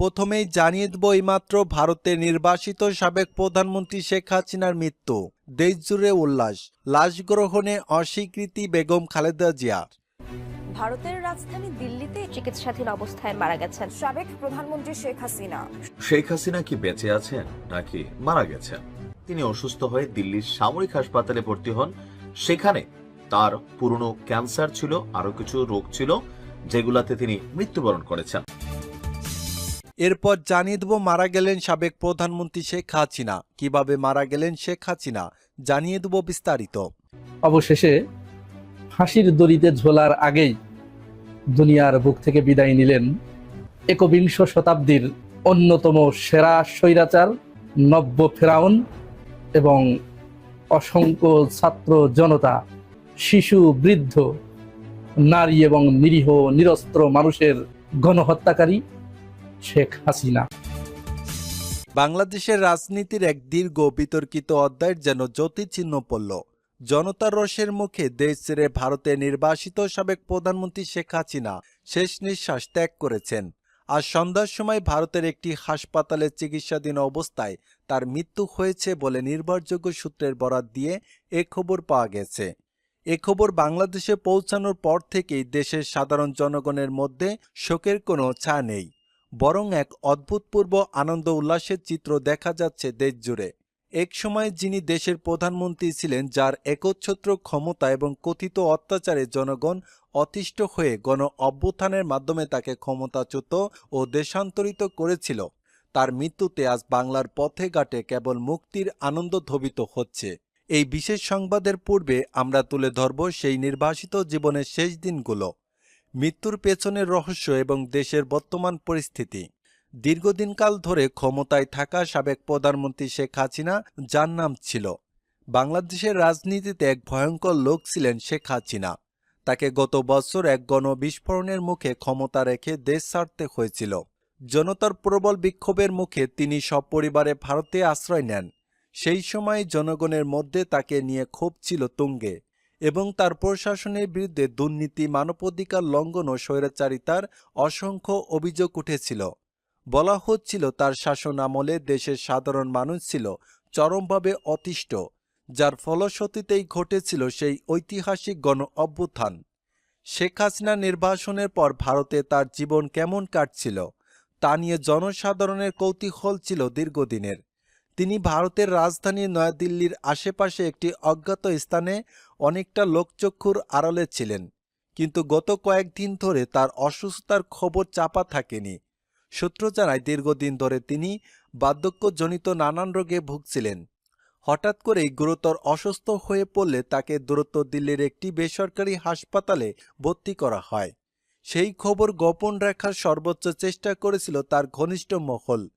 প্রথমেই জানিয়ে দেব এইমাত্র ভারতের নির্বাসিত সাবেক প্রধানমন্ত্রী শেখ হাসিনার মৃত্যু। দেশজুড়ে উল্লাস। লাশ গ্রহণে অস্বীকৃতি বেগম খালেদা জিয়া। ভারতের রাজধানী দিল্লিতে চিকিৎসাধীন অবস্থায় মারা গেছেন সাবেক প্রধানমন্ত্রী শেখ হাসিনা। শেখ হাসিনা কি বেঁচে আছেন নাকি মারা গেছেন? তিনি অসুস্থ হয়ে দিল্লির সামরিক হাসপাতালে ভর্তি হন। সেখানে তার পুরনো ক্যান্সার ছিল আরও কিছু রোগ ছিল যেগুলাতে তিনি মৃত্যুবরণ করেছেন। এরপর জানিয়ে দেব মারা গেলেন সাবেক প্রধানমন্ত্রী শেখ হাসিনা। কীভাবে মারা গেলেন শেখ হাসিনা, জানিয়ে দেব বিস্তারিত। অবশেষে ফাঁসির দড়িতে ঝোলার আগেই দুনিয়ার বুক থেকে বিদায় নিলেন একবিংশ শতাব্দীর অন্যতম সেরা স্বৈরাচার নব্য ফেরাউন এবং অসংখ্য ছাত্র জনতা, শিশু, বৃদ্ধ, নারী এবং নিরীহ, নিরস্ত্র মানুষের গণহত্যাকারী শেখ হাসিনা। বাংলাদেশের রাজনীতির এক দীর্ঘ বিতর্কিত অধ্যায়ের যেন জ্যোতিচিহ্ন পড়ল। জনতার রোষের মুখে দেশ ছেড়ে ভারতে নির্বাসিত সাবেক প্রধানমন্ত্রী শেখ হাসিনা শেষ নিঃশ্বাস ত্যাগ করেছেন। আজ সন্ধ্যার সময় ভারতের একটি হাসপাতালে চিকিৎসাধীন অবস্থায় তার মৃত্যু হয়েছে বলে নির্ভরযোগ্য সূত্রের বরাত দিয়ে এ খবর পাওয়া গেছে। এ খবর বাংলাদেশে পৌঁছানোর পর থেকেই দেশের সাধারণ জনগণের মধ্যে শোকের কোনো ছা নেই। বরং এক অভূতপূর্ব আনন্দ উল্লাসের চিত্র দেখা যাচ্ছে দেশ জুড়ে এক সময় যিনি দেশের প্রধানমন্ত্রী ছিলেন, যার একচ্ছত্র ক্ষমতা এবং কথিত অত্যাচারে জনগণ অতিষ্ঠ হয়ে গণ অভ্যুত্থানের মাধ্যমে তাকে ক্ষমতাচ্যুত ও দেশান্তরিত করেছিল। তার মৃত্যুতে আজ বাংলার পথে ঘাটে কেবল মুক্তির আনন্দ ধ্ববিত হচ্ছে। এই বিশেষ সংবাদের পূর্বে আমরা তুলে ধরব সেই নির্বাসিত জীবনের শেষ দিনগুলো। মৃত্যুর পেছনের রহস্য এবং দেশের বর্তমান পরিস্থিতি। দীর্ঘদিনকাল ধরে ক্ষমতায় থাকা সাবেক প্রধানমন্ত্রী শেখ হাসিনা যার নাম ছিল। বাংলাদেশের রাজনীতিতে এক ভয়ঙ্কর লোক ছিলেন শেখ হাসিনা। তাকে গত বছর এক গণবিস্ফোরণের মুখে ক্ষমতা রেখে দেশ ছাড়তে হয়েছিল। জনতার প্রবল বিক্ষোভের মুখে তিনি সপরিবারে ভারতে আশ্রয় নেন। সেই সময় জনগণের মধ্যে তাকে নিয়ে ক্ষোভ ছিল তুঙ্গে। এবং তার প্রশাসনের বিরুদ্ধে দুর্নীতি, মানবাধিকার লঙ্ঘন ও স্বৈরাচারিতার অসংখ্য অভিযোগ উঠেছিল। বলা হচ্ছিল, তার শাসন আমলে দেশের সাধারণ মানুষ ছিল, চরমভাবে অতিষ্ঠ, যার ফলশ্রুতিতেই ঘটেছিল সেই ঐতিহাসিক গণ অভ্যুত্থান শেখ হাসিনা নির্বাসনের পর ভারতে তার জীবন কেমন কাটছিল, তা নিয়ে জনসাধারণের কৌতূহল ছিল দীর্ঘদিনের। তিনি ভারতের রাজধানী নয়াদিল্লির আশেপাশে একটি অজ্ঞাত স্থানে অনেকটা লোকচক্ষুর আড়ালে ছিলেন। কিন্তু গত কয়েকদিন ধরে তার অসুস্থতার খবর চাপা থাকেনি। সূত্র জানায়, দীর্ঘদিন ধরে তিনি বার্ধক্যজনিত নানান রোগে ভুগছিলেন। হঠাৎ করেই গুরুতর অসুস্থ হয়ে পড়লে তাকে দূরত্ব দিল্লির একটি বেসরকারি হাসপাতালে ভর্তি করা হয়। সেই খবর গোপন রাখার সর্বোচ্চ চেষ্টা করেছিল তার ঘনিষ্ঠ মহল।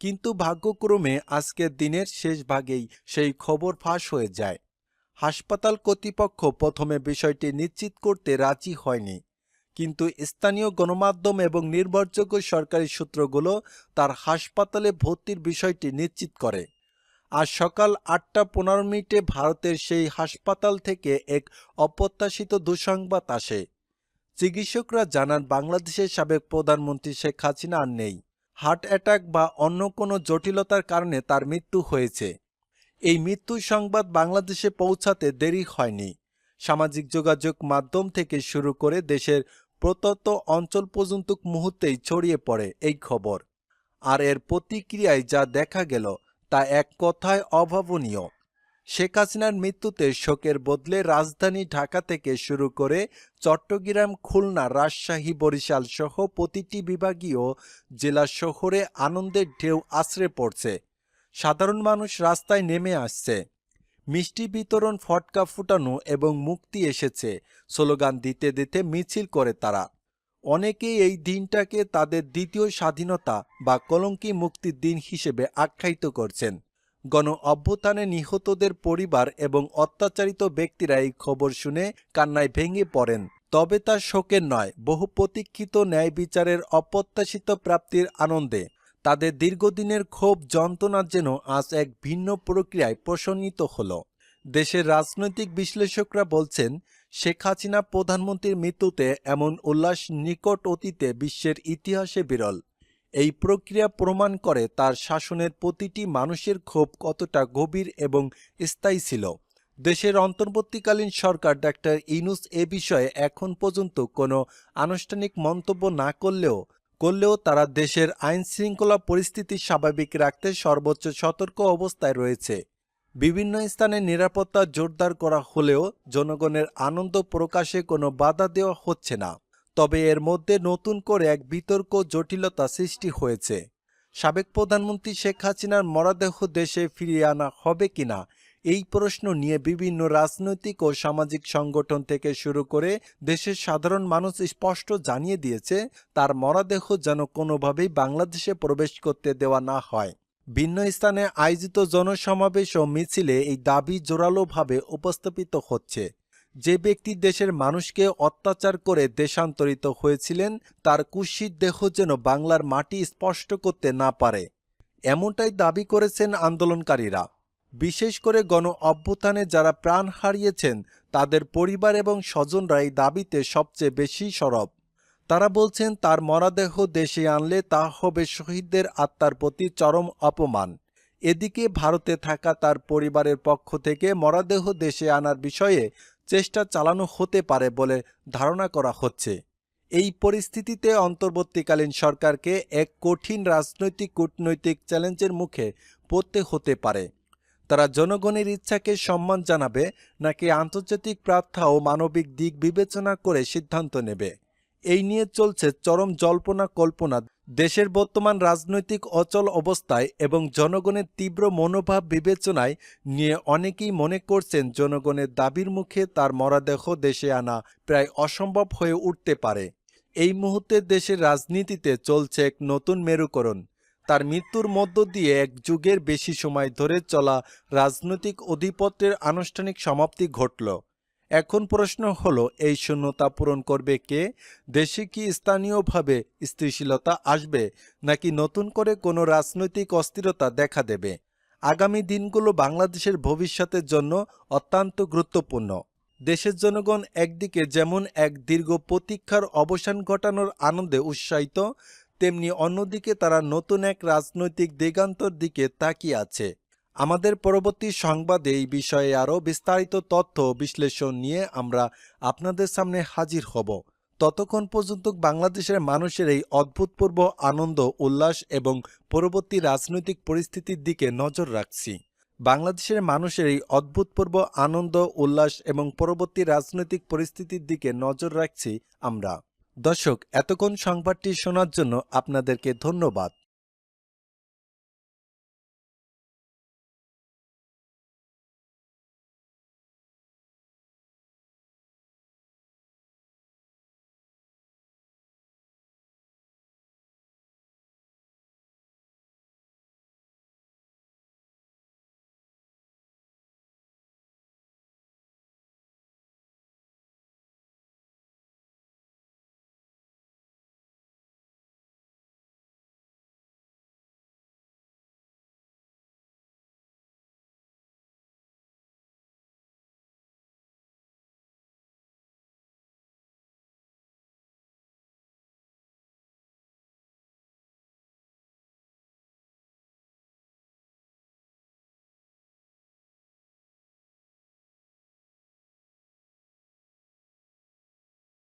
কিন্তু ভাগ্যক্রমে আজকের দিনের শেষ ভাগেই সেই খবর ফাঁস হয়ে যায়। হাসপাতাল কর্তৃপক্ষ প্রথমে বিষয়টি নিশ্চিত করতে রাজি হয়নি। কিন্তু স্থানীয় গণমাধ্যম এবং নির্ভরযোগ্য সরকারি সূত্রগুলো তার হাসপাতালে ভর্তির বিষয়টি নিশ্চিত করে। আজ সকাল আটটা পনেরো মিনিটে ভারতের সেই হাসপাতাল থেকে এক অপ্রত্যাশিত দুঃসংবাদ আসে। চিকিৎসকরা জানান, বাংলাদেশের সাবেক প্রধানমন্ত্রী শেখ হাসিনা আর নেই। হার্ট অ্যাটাক বা অন্য কোনো জটিলতার কারণে তার মৃত্যু হয়েছে। এই মৃত্যুর সংবাদ বাংলাদেশে পৌঁছাতে দেরি হয়নি। সামাজিক যোগাযোগ মাধ্যম থেকে শুরু করে দেশের প্রত্যন্ত অঞ্চল পর্যন্ত মুহূর্তেই ছড়িয়ে পড়ে এই খবর। আর এর প্রতিক্রিয়ায় যা দেখা গেল তা এক কথায় অভাবনীয়। শেখ হাসিনার মৃত্যুতে শোকের বদলে রাজধানী ঢাকা থেকে শুরু করে চট্টগ্রাম, খুলনা, রাজশাহী, বরিশাল সহ প্রতিটি বিভাগীয় জেলা শহরে আনন্দের ঢেউ আশ্রে পড়ছে। সাধারণ মানুষ রাস্তায় নেমে আসছে। মিষ্টি বিতরণ, ফটকা ফুটানো এবং মুক্তি এসেছে, স্লোগান দিতে দিতে মিছিল করে তারা। অনেকেই এই দিনটাকে তাদের দ্বিতীয় স্বাধীনতা বা কলঙ্কি মুক্তির দিন হিসেবে আখ্যায়িত করছেন। গণ অভ্যুত্থানে নিহতদের পরিবার এবং অত্যাচারিত ব্যক্তিরা এই খবর শুনে কান্নায় ভেঙে পড়েন। তবে তা শোকের নয়, বহু প্রতীক্ষিত ন্যায় বিচারের অপ্রত্যাশিত প্রাপ্তির আনন্দে। তাদের দীর্ঘদিনের ক্ষোভ, যন্ত্রণা যেন আজ এক ভিন্ন প্রক্রিয়ায় প্রশমিত হল। দেশের রাজনৈতিক বিশ্লেষকরা বলছেন, শেখ হাসিনা প্রধানমন্ত্রীর মৃত্যুতে এমন উল্লাস নিকট অতীতে বিশ্বের ইতিহাসে বিরল। এই প্রক্রিয়া প্রমাণ করে তার শাসনের প্রতিটি মানুষের ক্ষোভ কতটা গভীর এবং স্থায়ী ছিল। দেশের অন্তর্বর্তীকালীন সরকার ডাক্তার ইনুস এ বিষয়ে এখন পর্যন্ত কোনো আনুষ্ঠানিক মন্তব্য না করলেও করলেও তারা দেশের আইন শৃঙ্খলা পরিস্থিতি স্বাভাবিক রাখতে সর্বোচ্চ সতর্ক অবস্থায় রয়েছে। বিভিন্ন স্থানে নিরাপত্তা জোরদার করা হলেও জনগণের আনন্দ প্রকাশে কোনো বাধা দেওয়া হচ্ছে না। তবে এর মধ্যে নতুন করে এক বিতর্ক জটিলতা সৃষ্টি হয়েছে। সাবেক প্রধানমন্ত্রী শেখ হাসিনার মরদেহ দেশে ফিরিয়ে আনা হবে কিনা, এই প্রশ্ন নিয়ে বিভিন্ন রাজনৈতিক ও সামাজিক সংগঠন থেকে শুরু করে দেশের সাধারণ মানুষ স্পষ্ট জানিয়ে দিয়েছে, তার মরদেহ যেন কোনোভাবেই বাংলাদেশে প্রবেশ করতে দেওয়া না হয়। ভিন্ন স্থানে আয়োজিত জনসমাবেশ ও মিছিলে এই দাবি জোরালোভাবে উপস্থাপিত হচ্ছে। যে ব্যক্তি দেশের মানুষকে অত্যাচার করে দেশান্তরিত হয়েছিলেন, তার কুৎসিত দেহ যেন বাংলার মাটি স্পষ্ট করতে না পারে। এমনটাই দাবি করেছেন আন্দোলনকারীরা। বিশেষ করে গণ অভ্যুত্থানে যারা প্রাণ হারিয়েছেন, তাদের পরিবার এবং স্বজনরা এই দাবিতে সবচেয়ে বেশি সরব। তারা বলছেন, তার মরাদেহ দেশে আনলে তা হবে শহীদদের আত্মার প্রতি চরম অপমান। এদিকে ভারতে থাকা তার পরিবারের পক্ষ থেকে মরাদেহ দেশে আনার বিষয়ে চেষ্টা চালানো হতে পারে বলে ধারণা করা হচ্ছে। এই পরিস্থিতিতে অন্তর্বর্তীকালীন সরকারকে এক কঠিন রাজনৈতিক কূটনৈতিক চ্যালেঞ্জের মুখে পড়তে হতে পারে। তারা জনগণের ইচ্ছাকে সম্মান জানাবে, নাকি আন্তর্জাতিক প্রার্থা ও মানবিক দিক বিবেচনা করে সিদ্ধান্ত নেবে। এই নিয়ে চলছে চরম জল্পনা কল্পনা দেশের বর্তমান রাজনৈতিক অচল অবস্থায় এবং জনগণের তীব্র মনোভাব বিবেচনায় নিয়ে অনেকেই মনে করছেন জনগণের দাবির মুখে তার মরাদেহ দেশে আনা প্রায় অসম্ভব হয়ে উঠতে পারে। এই মুহূর্তে দেশের রাজনীতিতে চলছে এক নতুন মেরুকরণ। তার মৃত্যুর মধ্য দিয়ে এক যুগের বেশি সময় ধরে চলা রাজনৈতিক অধিপত্যের আনুষ্ঠানিক সমাপ্তি ঘটল। এখন প্রশ্ন হলো, এই শূন্যতা পূরণ করবে কে? দেশে কি স্থানীয়ভাবে স্থিতিশীলতা আসবে, নাকি নতুন করে কোনো রাজনৈতিক অস্থিরতা দেখা দেবে? আগামী দিনগুলো বাংলাদেশের ভবিষ্যতের জন্য অত্যন্ত গুরুত্বপূর্ণ। দেশের জনগণ একদিকে যেমন এক দীর্ঘ প্রতীক্ষার অবসান ঘটানোর আনন্দে উৎসাহিত, তেমনি অন্যদিকে তারা নতুন এক রাজনৈতিক দিগান্তর দিকে তাকিয়ে আছে। আমাদের পরবর্তী সংবাদে এই বিষয়ে আরও বিস্তারিত তথ্য বিশ্লেষণ নিয়ে আমরা আপনাদের সামনে হাজির হব। ততক্ষণ পর্যন্ত বাংলাদেশের মানুষের এই অদ্ভুতপূর্ব আনন্দ, উল্লাস এবং পরবর্তী রাজনৈতিক পরিস্থিতির দিকে নজর রাখছি। বাংলাদেশের মানুষের এই অদ্ভুতপূর্ব আনন্দ, উল্লাস এবং পরবর্তী রাজনৈতিক পরিস্থিতির দিকে নজর রাখছি আমরা। দর্শক, এতক্ষণ সংবাদটি শোনার জন্য আপনাদেরকে ধন্যবাদ।